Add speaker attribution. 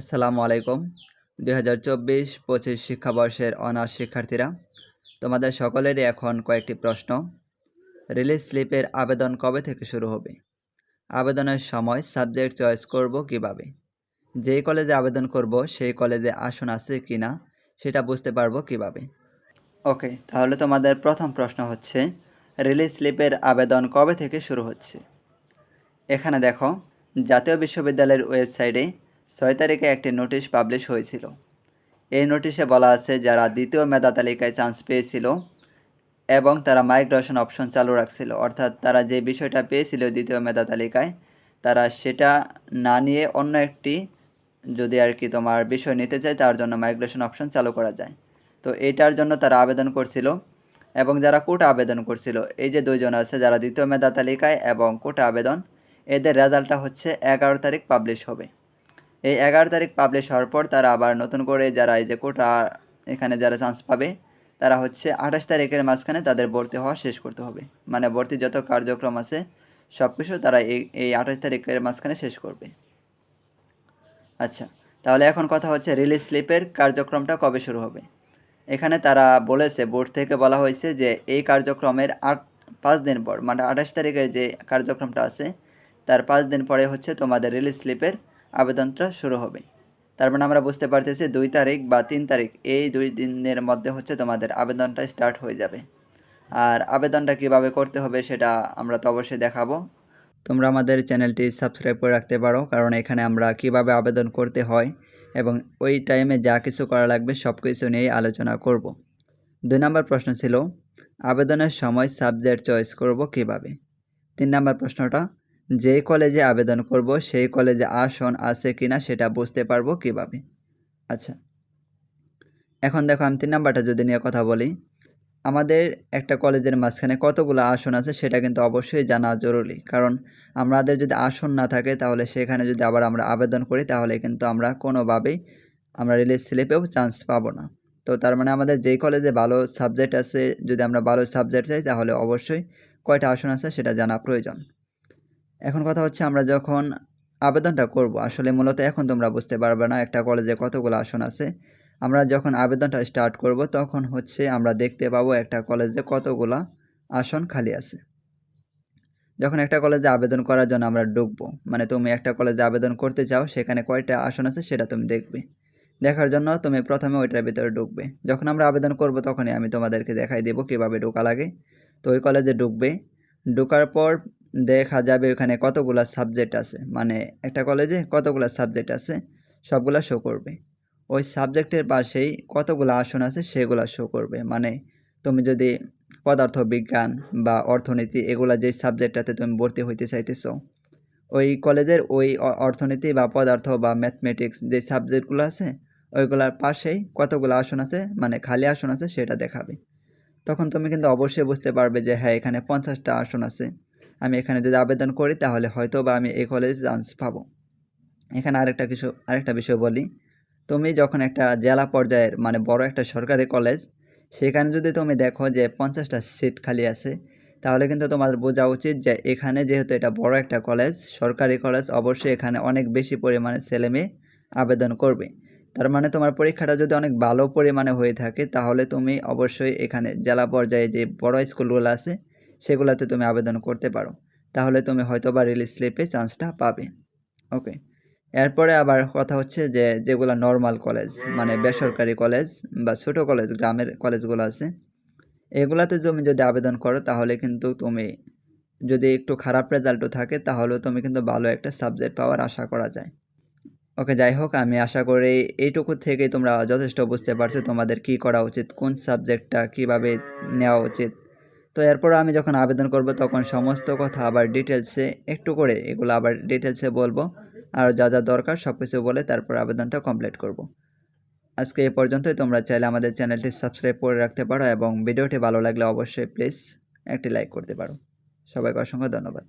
Speaker 1: আসসালামু আলাইকুম। দুই হাজার চব্বিশ পঁচিশ শিক্ষাবর্ষের অনার্স শিক্ষার্থীরা, তোমাদের সকলেরই এখন কয়েকটি প্রশ্ন। রিলিজ স্লিপের আবেদন কবে থেকে শুরু হবে? আবেদনের সময় সাবজেক্ট চয়েস করব কীভাবে? যেই কলেজে আবেদন করব, সেই কলেজে আসন আছে কি না সেটা বুঝতে পারব কীভাবে? ওকে, তাহলে তোমাদের প্রথম প্রশ্ন হচ্ছে, রিলিজ স্লিপের আবেদন কবে থেকে শুরু হচ্ছে? এখানে দেখো, জাতীয় বিশ্ববিদ্যালয়ের ওয়েবসাইটে ছয় তারিখে একটি নোটিশ পাবলিশ হয়েছিল। এই নোটিশে বলা আছে, যারা দ্বিতীয় মেধা তালিকায় চান্স পেয়েছিল এবং তারা মাইগ্রেশন অপশন চালু রাখছিল, অর্থাৎ তারা যে বিষয়টা পেয়েছিল দ্বিতীয় মেধা তালিকায়, তারা সেটা না নিয়ে অন্য একটি যদি আর কি তোমার বিষয় নিতে চায়, তার জন্য মাইগ্রেশন অপশন চালু করা যায়। তো এটার জন্য তারা আবেদন করছিল এবং যারা কোটা আবেদন করছিল, এই যে দুইজন আছে যারা দ্বিতীয় মেধা তালিকায় এবং কোটা আবেদন, এদের রেজাল্টটা হচ্ছে এগারো তারিখ পাবলিশ হবে। এই এগারো তারিখ পাবলিশ হওয়ার পর তারা আবার নতুন করে যারা এই যে কোটা এখানে যারা চান্স পাবে, তারা হচ্ছে আঠাশ তারিখের মাঝখানে তাদের ভর্তি হওয়া শেষ করতে হবে। মানে ভর্তি যত কার্যক্রম আছে সব কিছু তারা এই এই আঠাশ তারিখের মাঝখানে শেষ করবে। আচ্ছা তাহলে এখন কথা হচ্ছে রিলিজ স্লিপের কার্যক্রমটা কবে শুরু হবে? এখানে তারা বলেছে বোর্ড থেকে বলা হয়েছে যে এই কার্যক্রমের আট, পাঁচ দিন পর মানে আঠাশ তারিখের যে কার্যক্রমটা আছে, তার পাঁচ দিন পরে হচ্ছে তোমাদের রিলিজ স্লিপের আবেদনটা শুরু হবে। তার মানে আমরা বুঝতে পারতেছি দুই তারিখ বা তিন তারিখ এই দুই দিনের মধ্যে হচ্ছে তোমাদের আবেদনটা স্টার্ট হয়ে যাবে। আর আবেদনটা কীভাবে করতে হবে সেটা আমরা তো অবশ্যই দেখাবো। তোমরা আমাদের চ্যানেলটি সাবস্ক্রাইব করে রাখতে পারো, কারণ এখানে আমরা কীভাবে আবেদন করতে হয় এবং ওই টাইমে যা কিছু করা লাগবে সব কিছু নিয়েই আলোচনা করব। দুই নম্বর প্রশ্ন ছিল, আবেদনের সময় সাবজেক্ট চয়েস করব কীভাবে? তিন নম্বর প্রশ্নটা যে কলেজে আবেদন করব, সেই কলেজে আসন আছে কি না সেটা বুঝতে পারব কীভাবে? আচ্ছা। এখন দেখো, আমি তিন নাম্বারটা যদি নিয়ে কথা বলি, আমাদের একটা কলেজের মাঝখানে কতগুলো আসন আছে সেটা কিন্তু অবশ্যই জানা জরুরি। কারণ আমাদের যদি আসন না থাকে, তাহলে সেখানে যদি আবার আমরা আবেদন করি, তাহলে কিন্তু আমরা কোনোভাবেই আমরা রিলিজ স্লিপেও চান্স পাবো না। তো তার মানে আমাদের যেই কলেজে ভালো সাবজেক্ট আছে, যদি আমরা ভালো সাবজেক্ট চাই, তাহলে অবশ্যই কয়টা আসন আছে সেটা জানা প্রয়োজন। এখন কথা হচ্ছে আমরা যখন আবেদনটা করব, আসলে মূলত এখন তোমরা বুঝতে পারবে না একটা কলেজে কতগুলো আসন আছে। আমরা যখন আবেদনটা স্টার্ট করব, তখন হচ্ছে আমরা দেখতে পাবো একটা কলেজে কতগুলো আসন খালি আছে। যখন একটা কলেজে আবেদন করার জন্য আমরা ঢুকবো মানে তুমি একটা কলেজে আবেদন করতে চাও, সেখানে কয়টা আসন আছে সেটা তুমি দেখবে। দেখার জন্য তুমি প্রথমে ওইটার ভিতরে ঢুকবে। যখন আমরা আবেদন করব, তখনই আমি তোমাদেরকে দেখাই দেবো কীভাবে ঢোকা লাগে। তো ওই কলেজে ঢুকবে। ঢোকার পর দেখা যাবে ওখানে কতগুলো সাবজেক্ট আছে। মানে একটা কলেজে কতগুলো সাবজেক্ট আছে, সবগুলা শো করবে। ওই সাবজেক্টের পাশেই কতগুলো আসন আছে, সেগুলো শো করবে। মানে তুমি যদি পদার্থ বিজ্ঞান বা অর্থনীতি এগুলা যেই সাবজেক্টটাতে তুমি ভর্তি হইতে চাইতেছ, ওই কলেজের ওই অর্থনীতি বা পদার্থ বা ম্যাথমেটিক্স যে সাবজেক্টগুলো আছে, ওইগুলোর পাশেই কতগুলো আসন আছে মানে খালি আসন আছে, সেটা দেখাবে। তখন তুমি কিন্তু অবশ্যই বুঝতে পারবে যে হ্যাঁ এখানে পঞ্চাশটা আসন আছে। আমি এখানে যদি আবেদন করি, তাহলে হয়তো বা আমি এই কলেজে চান্স পাবো। এখানে আরেকটা কিছু, আরেকটা বিষয় বলি। তুমি যখন একটা জেলা পর্যায়ের মানে বড় একটা সরকারি কলেজ সেখানে যদি তুমি দেখো যে পঞ্চাশটা সিট খালি আছে, তাহলে কিন্তু তোমার বোঝা উচিত যে এখানে যেহেতু এটা বড় একটা কলেজ সরকারি কলেজ অবশ্যই এখানে অনেক বেশি পরিমাণে ছেলে মেয়ে আবেদন করবে। তার মানে তোমার পরীক্ষাটা যদি অনেক ভালো পরিমাণে হয়ে থাকে, তাহলে তুমি অবশ্যই এখানে জেলা পর্যায়ে যে বড় স্কুলগুলো আছে সেগুলোতে তুমি আবেদন করতে পারো। তাহলে তুমি হয়তো বা রিলিজ স্লিপে চান্সটা পাবে। ওকে এরপরে আবার কথা হচ্ছে যে, যেগুলো নর্মাল কলেজ মানে বেসরকারি কলেজ বা ছোটো কলেজ গ্রামের কলেজগুলো আছে, এগুলাতে তুমি যদি আবেদন করো, তাহলে কিন্তু তুমি যদি একটু খারাপ রেজাল্টও থাকে, তাহলেও তুমি কিন্তু ভালো একটা সাবজেক্ট পাওয়ার আশা করা যায়। ওকে যাই হোক, আমি আশা করি এইটুকু থেকেই তোমরা যথেষ্ট বুঝতে পারছ তোমাদের কি করা উচিত, কোন সাবজেক্টটা কীভাবে নেওয়া উচিত। তো এরপর আমি যখন আবেদন করব, তখন সমস্ত কথা আবার ডিটেলসে একটু করে এগুলো আবার ডিটেলসে বলব। আর যা যা দরকার সব কিছু বলে তারপর আবেদনটা কমপ্লিট করব। আজকে এ পর্যন্তই। তোমরা চাইলে আমাদের চ্যানেলটি সাবস্ক্রাইব করে রাখতে পারো এবং ভিডিওটি ভালো লাগলে অবশ্যই প্লিজ একটি লাইক করতে পারো। সবাইকে অসংখ্য ধন্যবাদ।